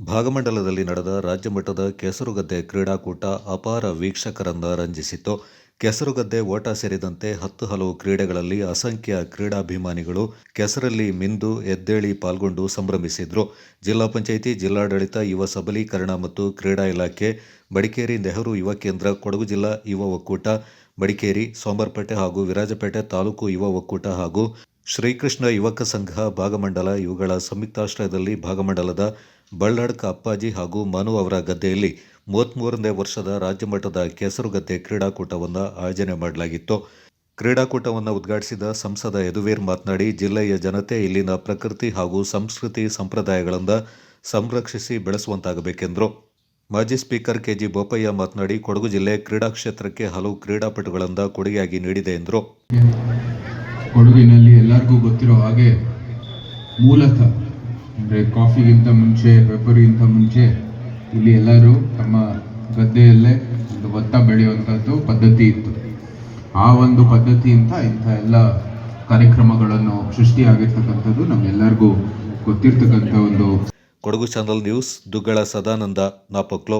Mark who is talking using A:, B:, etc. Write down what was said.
A: ಭಾಗಮಂಡಲದಲ್ಲಿ ನಡೆದ ರಾಜ್ಯಮಟ್ಟದ ಕೆಸರುಗದ್ದೆ ಕ್ರೀಡಾಕೂಟ ಅಪಾರ ವೀಕ್ಷಕರನ್ನ ರಂಜಿಸಿತ್ತು. ಕೆಸರುಗದ್ದೆ ಓಟ ಸೇರಿದಂತೆ ಹತ್ತು ಹಲವು ಕ್ರೀಡೆಗಳಲ್ಲಿ ಅಸಂಖ್ಯ ಕ್ರೀಡಾಭಿಮಾನಿಗಳು ಕೆಸರಲ್ಲಿ ಮಿಂದು ಎದ್ದೇಳಿ ಪಾಲ್ಗೊಂಡು ಸಂಭ್ರಮಿಸಿದ್ರು. ಜಿಲ್ಲಾ ಪಂಚಾಯಿತಿ ಜಿಲ್ಲಾಡಳಿತ, ಯುವ ಸಬಲೀಕರಣ ಮತ್ತು ಕ್ರೀಡಾ ಇಲಾಖೆ ಬಡಿಕೇರಿ ನೆಹರು ಯುವ ಕೇಂದ್ರ, ಕೊಡಗು ಜಿಲ್ಲಾ ಯುವ ಒಕ್ಕೂಟ ಬಡಿಕೇರಿ ಸೋಮರ್ಪೇಟೆ ಹಾಗೂ ವಿರಾಜಪೇಟೆ ತಾಲೂಕು ಯುವ ಒಕ್ಕೂಟ ಹಾಗೂ ಶ್ರೀಕೃಷ್ಣ ಯುವಕ ಸಂಘ ಭಾಗಮಂಡಲ ಇವುಗಳ ಸಂಯುಕ್ತಾಶ್ರಯದಲ್ಲಿ ಭಾಗಮಂಡಲದ ಬಳ್ಳಾಡ್ಕ ಅಪ್ಪಾಜಿ ಹಾಗೂ ಮನು ಅವರ ಗದ್ದೆಯಲ್ಲಿ ಮೂವತ್ತ್ಮೂರನೇ ವರ್ಷದ ರಾಜ್ಯಮಟ್ಟದ ಕೆಸರುಗದ್ದೆ ಕ್ರೀಡಾಕೂಟವನ್ನು ಆಯೋಜನೆ ಮಾಡಲಾಗಿತ್ತು. ಕ್ರೀಡಾಕೂಟವನ್ನು ಉದ್ಘಾಟಿಸಿದ ಸಂಸದ ಯದುವೀರ್ ಮಾತನಾಡಿ, ಜಿಲ್ಲೆಯ ಜನತೆ ಇಲ್ಲಿನ ಪ್ರಕೃತಿ ಹಾಗೂ ಸಂಸ್ಕೃತಿ ಸಂಪ್ರದಾಯಗಳನ್ನು ಸಂರಕ್ಷಿಸಿ ಬೆಳೆಸುವಂತಾಗಬೇಕೆಂದರು. ಮಾಜಿ ಸ್ಪೀಕರ್ ಕೆಜಿ ಬೋಪಯ್ಯ ಮಾತನಾಡಿ, ಕೊಡಗು ಜಿಲ್ಲೆ ಕ್ರೀಡಾ ಕ್ಷೇತ್ರಕ್ಕೆ ಹಲವು ಕ್ರೀಡಾಪಟುಗಳಿಂದ ಕೊಡುಗೆಯಾಗಿ ನೀಡಿದೆ ಎಂದರು.
B: ಕೊಡಗಿನಲ್ಲಿ ಎಲ್ಲರಿಗೂ ಗೊತ್ತಿರೋ ಹಾಗೆ ಮೂಲತಃ ಅಂದರೆ ಕಾಫಿಗಿಂತ ಮುಂಚೆ, ಪೆಪರಿಗಿಂತ ಮುಂಚೆ ಇಲ್ಲಿ ಎಲ್ಲರೂ ತಮ್ಮ ಗದ್ದೆಯಲ್ಲೇ ಒಂದು ಭತ್ತ ಬೆಳೆಯುವಂಥದ್ದು ಪದ್ಧತಿ ಇತ್ತು. ಆ ಒಂದು ಪದ್ಧತಿಯಿಂದ ಇಂಥ ಎಲ್ಲ ಕಾರ್ಯಕ್ರಮಗಳನ್ನು ಸೃಷ್ಟಿಯಾಗಿರ್ತಕ್ಕಂಥದ್ದು ನಮ್ಮೆಲ್ಲರಿಗೂ ಗೊತ್ತಿರ್ತಕ್ಕಂಥ ಒಂದು
A: ಕೊಡಗು ಚಾನಲ್ ನ್ಯೂಸ್ ದುಗ್ಗಳ ಸದಾನಂದ ನಾಪಕ್ಲೋ.